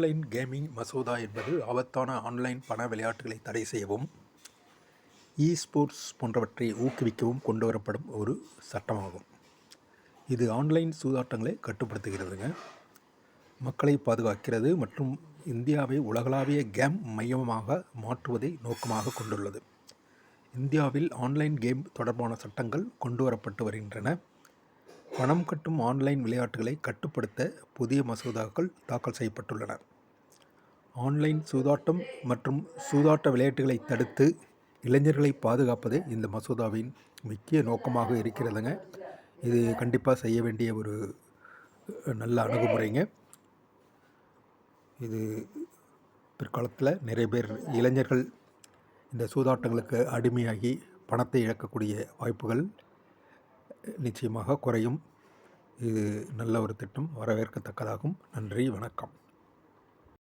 Online gaming மசோதா என்பது ஆபத்தான ஆன்லைன் பண விளையாட்டுகளை தடை செய்யவும் இ ஸ்போர்ட்ஸ் போன்றவற்றை ஊக்குவிக்கவும் கொண்டு வரப்படும் ஒரு சட்டமாகும். இது ஆன்லைன் சூதாட்டங்களை கட்டுப்படுத்துகிறதுங்க. மக்களை பாதுகாக்கிறது மற்றும் இந்தியாவை உலகளாவிய கேம் மையமாக மாற்றுவதை நோக்கமாக கொண்டுள்ளது. இந்தியாவில் ஆன்லைன் கேம் தொடர்பான சட்டங்கள் கொண்டு வரப்பட்டு வருகின்றன. பணம் கட்டும் ஆன்லைன் விளையாட்டுகளை கட்டுப்படுத்த புதிய மசோதாக்கள் தாக்கல் செய்யப்பட்டுள்ளன. ஆன்லைன் சூதாட்டம் மற்றும் சூதாட்ட விளையாட்டுகளை தடுத்து இளைஞர்களை பாதுகாப்பதே இந்த மசோதாவின் முக்கிய நோக்கமாக இருக்கிறதுங்க. இது கண்டிப்பாக செய்ய வேண்டிய ஒரு நல்ல அணுகுமுறைங்க. இது பிற்காலத்தில் நிறைய பேர் இளைஞர்கள் இந்த சூதாட்டங்களுக்கு அடிமையாகி பணத்தை இழக்கக்கூடிய வாய்ப்புகள் நிச்சயமாக குறையும். இது நல்ல ஒரு திட்டம் வரவேற்கத்தக்கதாகும். நன்றி வணக்கம்.